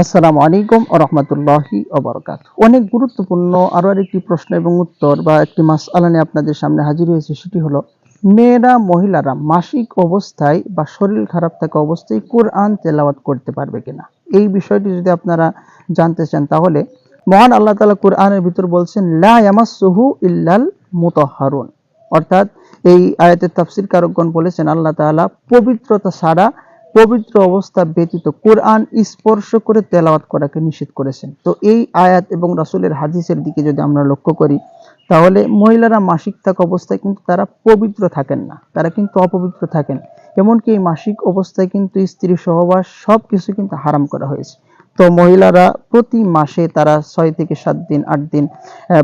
আসসালামু আলাইকুম রহমতুল্লাহি অবরকাত অনেক গুরুত্বপূর্ণ আরও আরেকটি প্রশ্ন এবং উত্তর বা একটি মাসআলা নিয়ে আপনাদের সামনে হাজির হয়েছে, সেটি হলো, মেয়েরা, মহিলারা মাসিক অবস্থায় বা শরীর খারাপ থাকা অবস্থায় কোরআন তেলাওয়াত করতে পারবে কিনা? এই বিষয়টি যদি আপনারা জানতে চান, তাহলে মহান আল্লাহ তাআলা কোরআনের ভিতর বলছেন, লা ইয়ামাসসুহু ইল্লাল মুতাহহারুন অর্থাৎ এই আয়াতের তাফসীর কারকগণ বলেছেন, আল্লাহ তাআলা পবিত্রতা ছাড়া পবিত্র অবস্থা ব্যতীত কোরআন স্পর্শ করে তেলাওয়াত করাকে নিষেধ করেছেন। তো এই আয়াত এবং রাসুলের হাদিসের দিকে যদি আমরা লক্ষ্য করি, তাহলে মহিলারা মাসিক থাকা অবস্থায় কিন্তু তারা পবিত্র থাকেন না। তারা কিন্তু অপবিত্র থাকেন। এমনকি এই মাসিক অবস্থায় কিন্তু স্ত্রী সহবাস সব কিছু কিন্তু হারাম করা হয়েছে। তো মহিলারা প্রতি মাসে তারা ছয় থেকে সাত দিন, আট দিন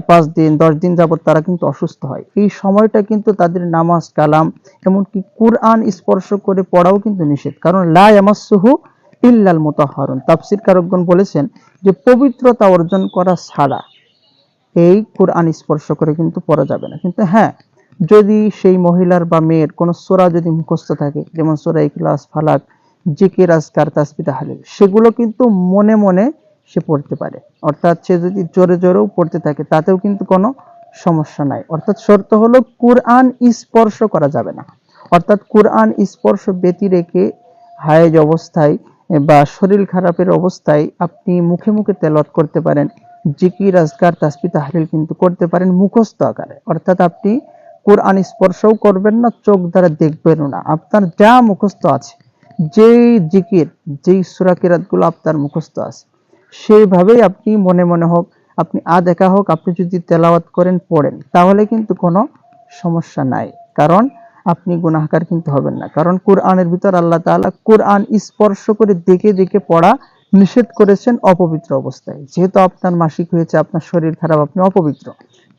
পাঁচ দিন, দশ দিন যাবত তারা কিন্তু অসুস্থ হয়। এই সময়টা কিন্তু তাদের নামাজ, কালাম, এমনকি কুরআন স্পর্শ করে পড়াও কিন্তু নিষেধ। কারণ লা ইয়ামাসসুহু ইল্লাল মুতাহহারুন তাফসীর কারকগণ বলেছেন যে পবিত্রতা অর্জন করা ছাড়া এই কোরআন স্পর্শ করে কিন্তু পড়া যাবে না। কিন্তু হ্যাঁ যদি সেই মহিলার বা মেয়ের কোনো সোরা যদি মুখস্থ থাকে, যেমন সোরা ইখলাস, ফালাক জিকির, আজকার, তাসবিহ, তাহলিল, সেগুলো কিন্তু মনে মনে সে পড়তে পারে। অর্থাৎ সে যদি জোরে জোরেও পড়তে থাকে, তাতেও কিন্তু কোনো সমস্যা নাই। অর্থাৎ শর্ত হলো কোরআন স্পর্শ করা যাবে না। অর্থাৎ কোরআন স্পর্শ ব্যতি রেখে হায়েজ অবস্থায় বা শরীর খারাপের অবস্থায় আপনি মুখে মুখে তেলাওয়াত করতে পারেন। জিকির, আজকার তাসবি তাহলিল কিন্তু করতে পারেন মুখস্থ আকারে। অর্থাৎ আপনি কোরআন স্পর্শও করবেন না, চোখ দ্বারা দেখবেনও না। আপনার যা মুখস্থ আছে যেই জিকির, যেই সুরা কিরাতগুলো আপনার মুখস্থ আছে, সেইভাবেই আপনি মনে মনে হোক, আপনি আ দেখা হোক, আপনি যদি তেলাওয়াত করেন, পড়েন, তাহলে কিন্তু কোনো সমস্যা নাই। কারণ আপনি গুনাহগার কিন্তু হবেন না। কারণ কোরআনের ভিতর আল্লাহ তাআলা কোরআন স্পর্শ করে দেখে দেখে পড়া নিষেধ করেছেন অপবিত্র অবস্থায়। যেহেতু আপনার মাসিক হয়েছে, আপনার শরীর খারাপ, আপনি অপবিত্র।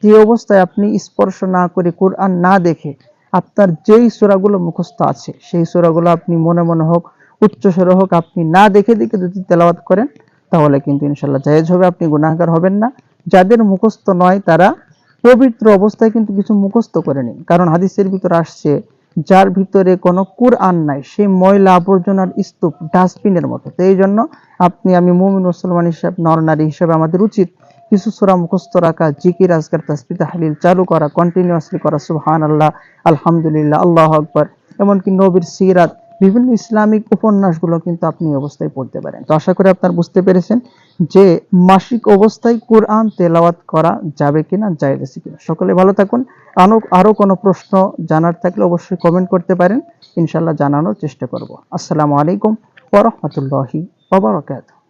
এই অবস্থায় আপনি স্পর্শ না করে কোরআন না দেখে আপনার যেই সূরাগুলো মুখস্থ আছে, সেই সূরাগুলো আপনি মনে মনে হোক উচ্চ স্বরে হোক, আপনি না দেখে দেখে যদি তেলাওয়াত করেন, তাহলে কিন্তু ইনশাল্লাহ জায়েজ হবে, আপনি গুনাহগার হবেন না। যাদের মুখস্থ নয়, তারা পবিত্র অবস্থায় কিন্তু কিছু মুখস্থ করে নিন। কারণ হাদিসের ভিতরে আসছে, যার ভিতরে কোনো কুরআন নাই, সেই ময়লা আবর্জনার স্তূপ, ডাস্টবিনের মতো। তো এই জন্য আপনি, আমি মুমিন মুসলমান হিসাবে নর নারী হিসাবে আমাদের উচিত কিছু সূরা মুখস্থ রাখা, জিকির, আজকার তাসবিহ, তাহলিল চালু করা কন্টিনিউয়াসলি করা, সুবহানাল্লাহ, আলহামদুলিল্লাহ, আল্লাহু আকবার। এমনকি নবীর সিরাত, বিভিন্ন ইসলামিক উপন্যাসগুলো কিন্তু আপনি অবস্থায় পড়তে পারেন। তো আশা করি আপনারা বুঝতে পেরেছেন যে মাসিক অবস্থায় কোরআন তেলাওয়াত করা যাবে কিনা আছে কিনা। সকলে ভালো থাকুন। আরও আরও কোনো প্রশ্ন জানার থাকলে অবশ্যই কমেন্ট করতে পারেন। ইনশাল্লাহ জানানোর চেষ্টা করব। আসসালামু আলাইকুম ওয়া রাহমাতুল্লাহি ওয়া বারাকাতুহু।